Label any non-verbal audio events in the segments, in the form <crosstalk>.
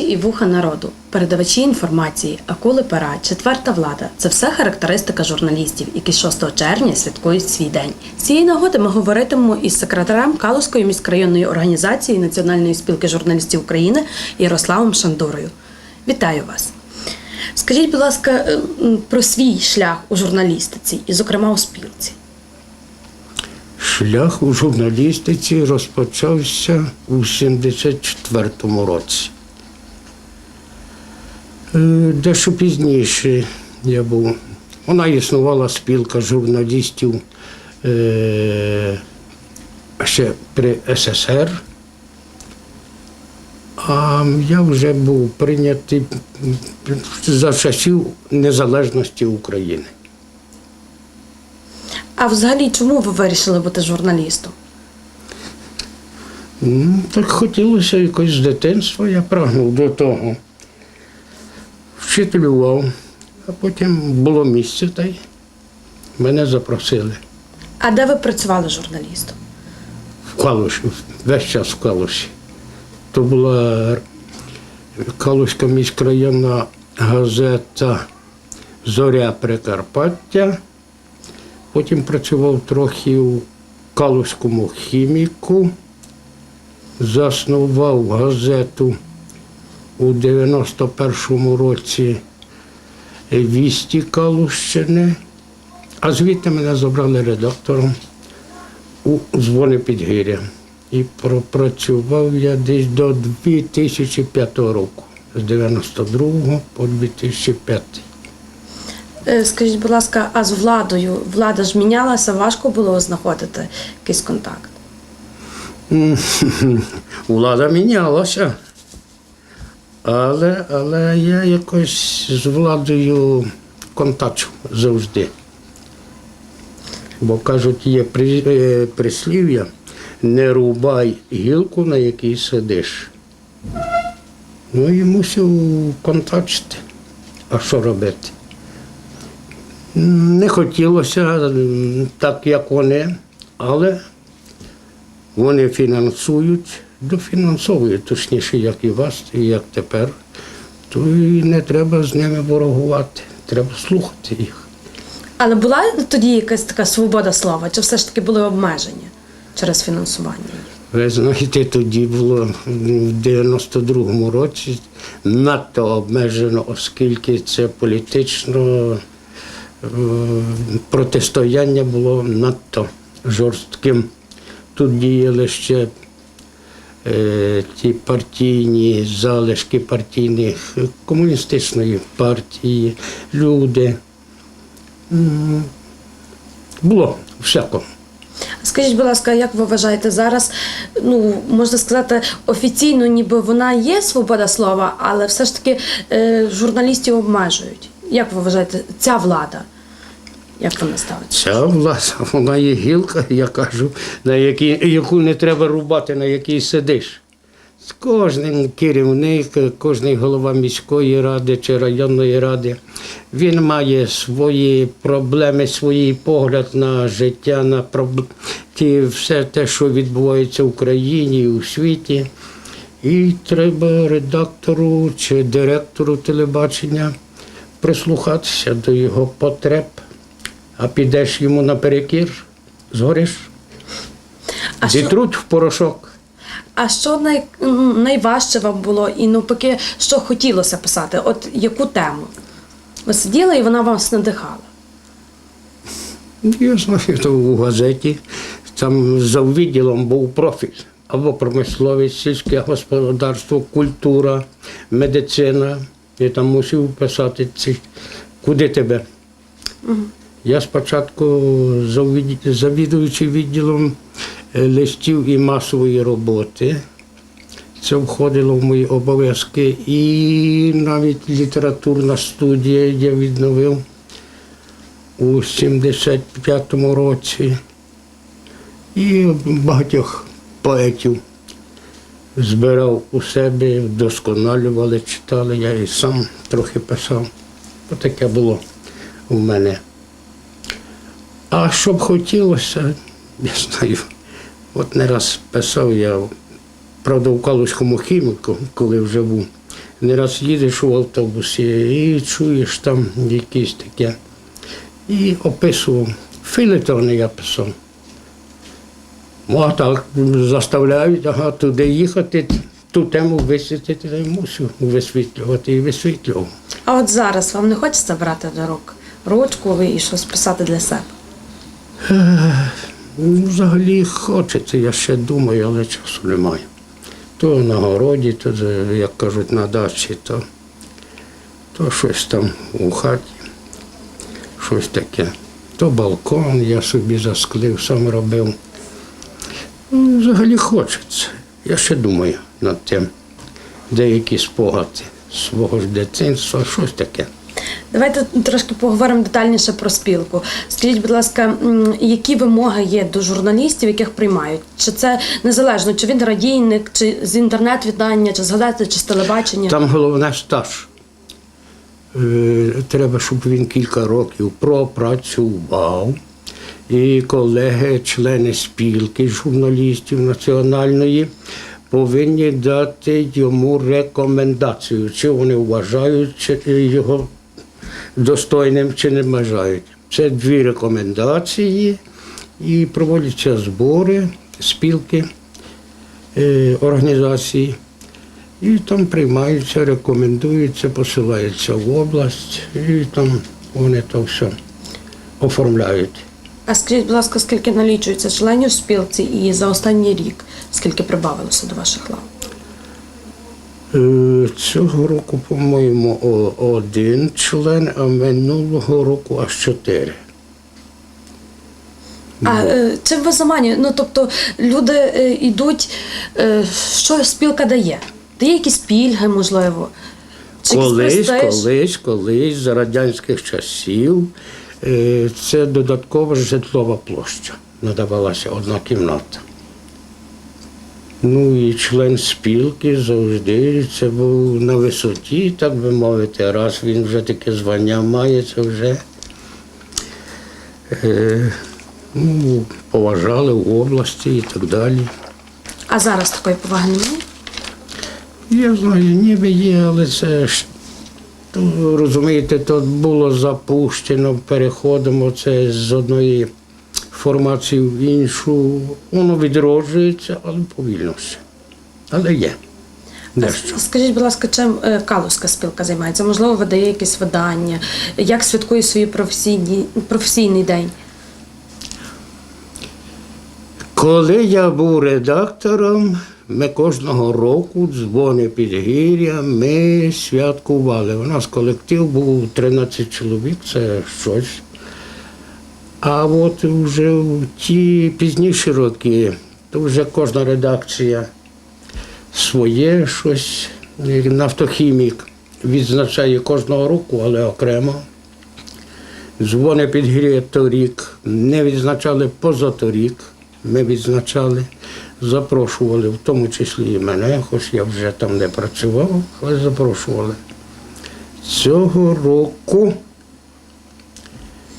очі і вуха народу, передавачі інформації, акули пера, четверта влада це все характеристика журналістів, які 6 червня святкують свій день. З цієї нагоди ми говоритимемо із секретарем Калузької міськрайонної організації Національної спілки журналістів України Ярославом Шандурою. Вітаю вас! Скажіть, будь ласка, е, про свій шлях у журналістиці і, зокрема, у спілці. Шлях у журналістиці розпочався у 74-му році. Е, Дещо пізніше я був. Вона існувала спілка журналістів е, ще при СССР. А я вже був прийнятий за часів незалежності України. А взагалі, чому ви вирішили бути журналістом? Ну, так хотілося якось з дитинства, я прагнув до того. Вчителював, а потім було місце та й мене запросили А де ви працювали журналістом? в Калуші, весь час в Калуші. То була Калуська міськрайонна газета Зоря Прикарпаття. Потім працював трохи у Калуському хіміку, заснував газету у 91-му році Вісті Калущини, а звідти мене забрали редактором у дзвони Підгір'я. І пропрацював я десь до 2005 року, з 92 по 2005. Е, Скажіть, будь ласка, а з владою? Влада ж мінялася, важко було знаходити якийсь контакт. <laughs> Влада мінялася. Але, але я якось з владою контачу завжди. Бо кажуть, є е, прислів'я, не рубай гілку, на якій сидиш. Ну і мусив контачити. А що робити? Не хотілося так, як вони, але вони фінансують, дофінансовують, точніше, як і вас, і як тепер. То і не треба з ними ворогувати, треба слухати їх. Але була тоді якась така свобода слова, чи все ж таки були обмеження через фінансування? Ви знаєте, тоді було в 92-му році надто обмежено, оскільки це політично е, протистояння було надто жорстким. Тут діяли ще ті партійні залишки партійних комуністичної партії, люди. Було всяко. Скажіть, будь ласка, як ви вважаєте зараз? Ну можна сказати, офіційно, ніби вона є свобода слова, але все ж таки е, журналістів обмежують. Як ви вважаєте, ця влада? Як вона ставиться? Ця влада, вона є гілка, я кажу, на якій, яку не треба рубати, на якій сидиш. Кожен керівник, кожен голова міської ради чи районної ради, він має свої проблеми, свій погляд на життя, на проб... ті, все те, що відбувається в Україні і у світі. І треба редактору чи директору телебачення прислухатися до його потреб, а підеш йому наперекір, згориш, А що, в порошок. а що най, найважче вам було і навпаки, що хотілося писати? От яку тему? Ви сиділи і вона вас надихала. Я знаю, то у газеті там за відділом був профіль. Або промисловість, сільське господарство, культура, медицина. Я там мусив писати ці, куди тебе. Я спочатку завід- завідуючий відділом е, листів і масової роботи. Це входило в мої обов'язки. І навіть літературна студія я відновив у 75-му році. І багатьох поетів збирав у себе, вдосконалювали, читали. Я і сам трохи писав. Отаке було у мене. А що б хотілося, я знаю, от не раз писав я, правда, в Калузькому хіміку, коли вже був Не раз їдеш в автобусі і чуєш там якісь таке. І описував. Філетони я писав. Ну, а так заставляють, ага, туди їхати, ту тему висвітлити, та й мусю висвітлювати і висвітлював. А от зараз вам не хочеться брати до рук ручку і щось писати для себе? Взагалі хочеться, я ще думаю, але часу немає. То на городі, то, як кажуть, на дачі, то, то щось там у хаті, щось таке. То балкон я собі засклив, сам робив. Ну, Взагалі хочеться. Я ще думаю над тим. Деякі спогади свого ж дитинства, щось таке. Давайте трошки поговоримо детальніше про спілку. Скажіть, будь ласка, які вимоги є до журналістів, яких приймають? Чи це незалежно, чи він радійник, чи з інтернет-віддання, чи з газети, чи з телебачення? Там головне стаж. Е, Треба, щоб він кілька років пропрацював. І колеги, члени спілки журналістів національної повинні дати йому рекомендацію, чи вони вважають його достойним, чи не вважають. Це дві рекомендації, і проводяться збори спілки е, організації. І там приймаються, рекомендуються, посилаються в область, і там вони то все оформляють. А скажіть, будь ласка, скільки налічується членів спілці і за останній рік скільки прибавилося до ваших лав? Е, Цього року, по-моєму, один член, а минулого року аж чотири. А е, чим ви заманюєте? Ну тобто люди е, йдуть, е, що спілка дає? Дає якісь пільги, можливо? Чи Колись, колись, колись за радянських часів е, це додаткова житлова площа. Надавалася одна кімната. Ну і член спілки завжди це був на висоті, так би мовити. Раз він вже таке звання має, це вже е, ну, поважали в області і так далі. А зараз такої поваги немає? Я знаю, ніби є, але це ж то, розумієте, то було запущено переходом оце з одної формації в іншу. Воно відроджується, але повільно все. Але є. Дещо. Скажіть, будь ласка, чим е, Калузька спілка займається? Можливо, видає якесь видання? Як святкує свій професійний, професійний день? Коли я був редактором, ми кожного року дзвони Підгір'я, ми святкували. У нас колектив був 13 чоловік, це щось. А от вже в ті пізніші роки, то вже кожна редакція своє щось. Нафтохімік відзначає кожного року, але окремо. Дзвони підгір'я торік, не відзначали позаторік. Ми відзначали, запрошували, в тому числі і мене, хоч я вже там не працював, але запрошували. Цього року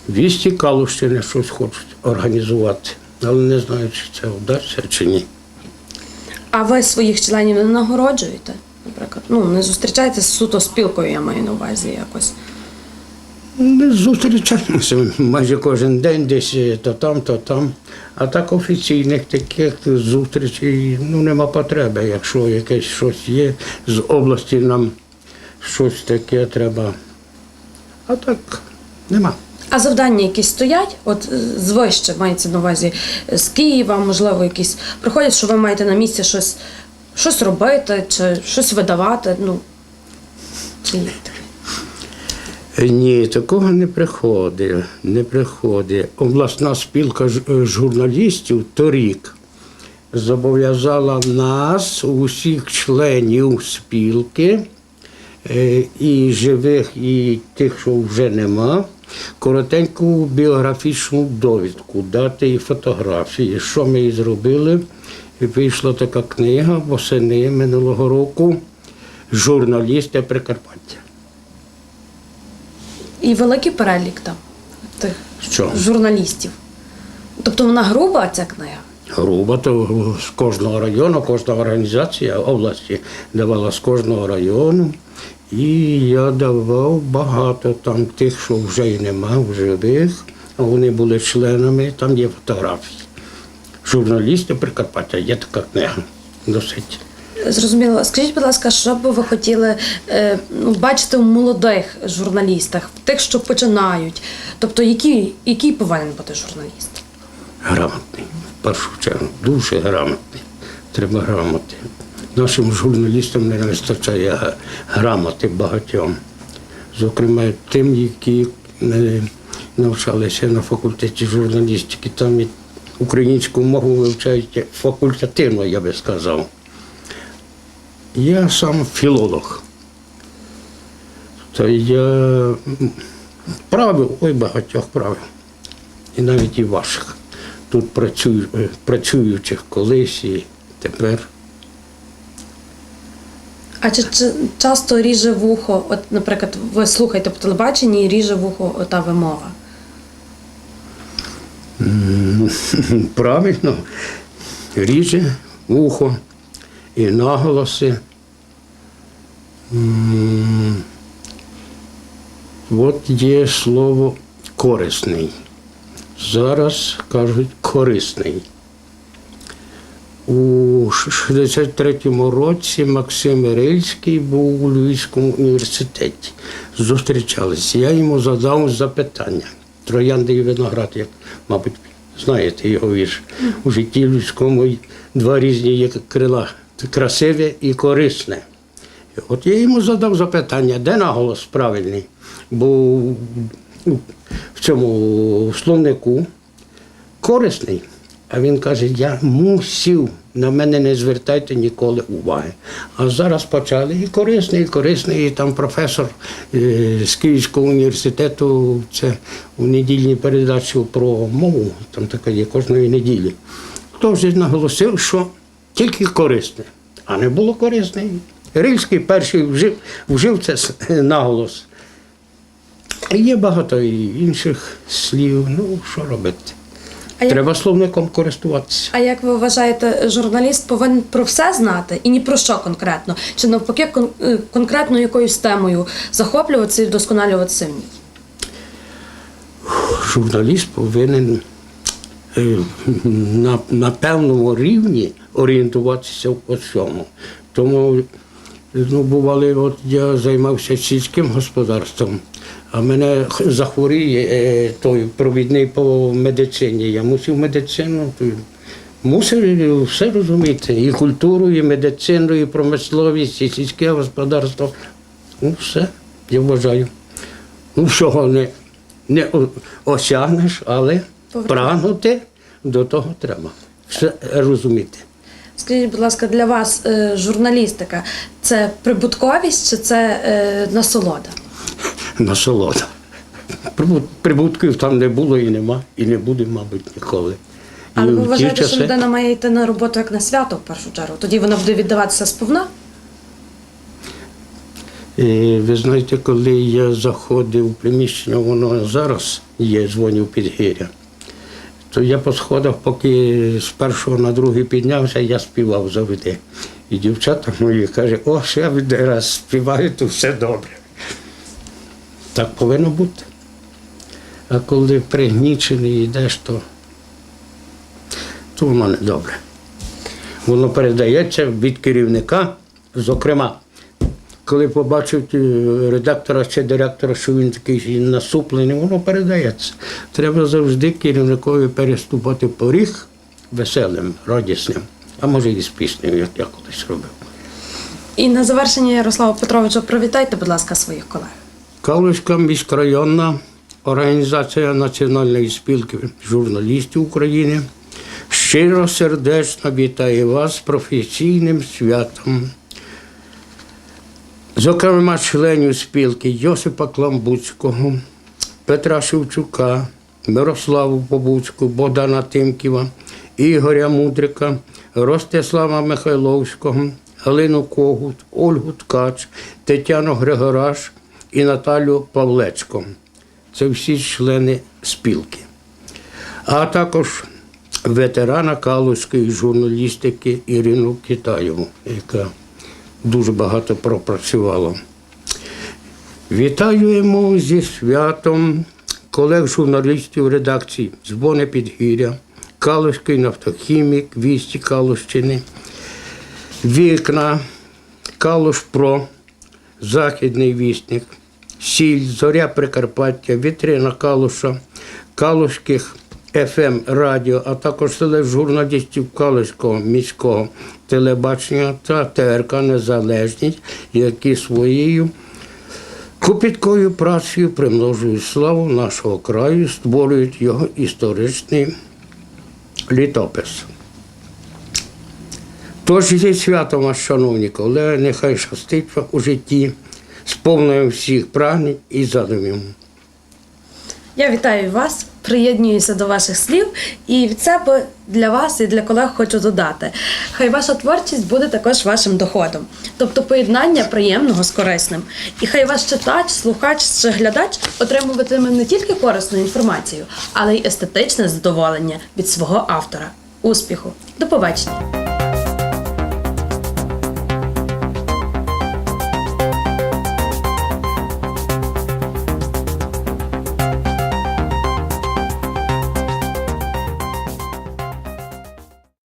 вісті Калущини щось хочуть організувати, але не знаю, чи це вдасться чи ні. А ви своїх членів не нагороджуєте? Наприклад, ну не зустрічаєтеся з суто спілкою, я маю на увазі якось. Ми зустрічаємося майже кожен день, десь е, то там, то там. А так офіційних таких зустрічей ну, нема потреби. Якщо якесь щось є з області, нам щось таке треба. А так нема. А завдання якісь стоять, от е, з вище мається на увазі е, з Києва, можливо, якісь приходять, що ви маєте на місці щось, щось робити чи щось видавати. Ну чи ні? Ні, такого не приходить. Не приходить. Обласна спілка е, журналістів торік зобов'язала нас, усіх членів спілки, е, і живих, і тих, що вже нема, коротеньку біографічну довідку, дати і фотографії. Що ми і зробили? І вийшла така книга восени минулого року Журналісти Прикарпаття. І великий перелік там тих Що? журналістів. Тобто вона груба ця книга. Грубо, то з кожного району, кожна організація області давала з кожного району. І я давав багато там тих, що вже й нема, в живих, а вони були членами, там є фотографії. Журналісти Прикарпаття, є така книга досить. Зрозуміло. Скажіть, будь ласка, що б ви хотіли е, ну, бачити в молодих журналістах, в тих, що починають? Тобто, який, який повинен бути журналіст? Грамотний, в першу чергу, дуже грамотний. Треба грамоти. Нашим журналістам не вистачає грамоти багатьом. Зокрема, тим, які е, навчалися на факультеті журналістики, там і українську мову вивчають факультативно, я би сказав. Я сам філолог. То я правив, ой, багатьох правив. І навіть і ваших. Тут працюю, е, працюючих колись і тепер. А чи, чи часто ріже вухо, от, наприклад, ви слухаєте по телебаченні і ріже вухо ота вимова? <laughs> Правильно, ріже вухо і наголоси. От є слово корисний. Зараз кажуть корисний. У 63-му році Максим Рильський був у Львівському університеті. Зустрічалися. Я йому задав запитання. Троянди і виноград, як, мабуть, знаєте його вірш. У житті людському два різні є крила красиве і корисне. От я йому задав запитання, де наголос правильний? Бо в цьому словнику корисний. А він каже: я мусів, на мене не звертайте ніколи уваги. А зараз почали і корисний, і корисний. І там професор е, з Київського університету, це у недільній передачі про мову, там така є кожної неділі. Теж наголосив, що тільки корисне, а не було корисне. Рильський перший вжив, вжив це наголос. Є багато інших слів. Ну, що робити? А як, Треба словником користуватися. а як ви вважаєте, журналіст повинен про все знати і ні про що конкретно? Чи навпаки кон, е, конкретно якоюсь темою захоплюватися і вдосконалюватися в ній? Журналіст повинен е, на, на певному рівні орієнтуватися в усьому. Тому ну, бували, от я займався сільським господарством, а мене захворіє е, той провідний по медицині. Я мусив медицину. то Мусив все розуміти. І культуру, і медицину, і промисловість, і сільське господарство. Ну, все, я вважаю. Ну, всього не, не осягнеш, але прагнути до того треба. Все розуміти. Скажіть, будь ласка, для вас е, журналістика це прибутковість чи це е, насолода? Насолода. Прибутків там не було і нема, і не буде, мабуть, ніколи. Але ви вважаєте, що людина має йти на роботу як на свято в першу чергу? Тоді вона буде віддаватися сповна? Е, Ви знаєте, коли я заходив в приміщення, воно зараз є, дзвонів підгір'я, то я по сходах, поки з першого на другий піднявся, я співав завжди. І дівчата мої кажуть, о, ще один раз співаю, то все добре. Так повинно бути. А коли пригнічений йдеш, то, то воно не добре. Воно передається від керівника, зокрема, коли побачив редактора чи директора, що він такий насуплений, воно передається. Треба завжди керівникові переступати поріг веселим, радісним, а може і піснею, як я колись робив. І на завершення Ярослава Петровича привітайте, будь ласка, своїх колег. Калузька міськрайонна організація Національної спілки журналістів України щиро сердечно вітає вас з професійним святом. Зокрема, членів спілки Йосипа Кламбуцького, Петра Шевчука, Мирославу Побуцьку, Богдана Тимківа, Ігоря Мудрика, Ростислава Михайловського, Галину Когут, Ольгу Ткач, Тетяну Григораш і Наталю Павлецько. Це всі члени спілки. А також ветерана калузької журналістики Ірину Китаєву, яка дуже багато пропрацювала. Вітаємо зі святом колег журналістів редакції Збоне Підгір'я, Калузький нафтохімік, Вісті Калущини, Вікна, Калуш Про, Західний вісник, Сіль, Зоря Прикарпаття, Вітрина Калуша, Калузьких ФМ Радіо, а також теле журналістів Калузького міського телебачення та ТРК Незалежність, які своєю копіткою працею примножують славу нашого краю, створюють його історичний літопис. Тож зі святом вас, шановні колеги, нехай щастить у житті, сповнюємо всіх прагнень і задумів. Я вітаю вас, приєднуюся до ваших слів і від себе для вас і для колег хочу додати. Хай ваша творчість буде також вашим доходом, тобто поєднання приємного з корисним. І хай ваш читач, слухач чи глядач отримуватиме не тільки корисну інформацію, але й естетичне задоволення від свого автора. Успіху! До побачення!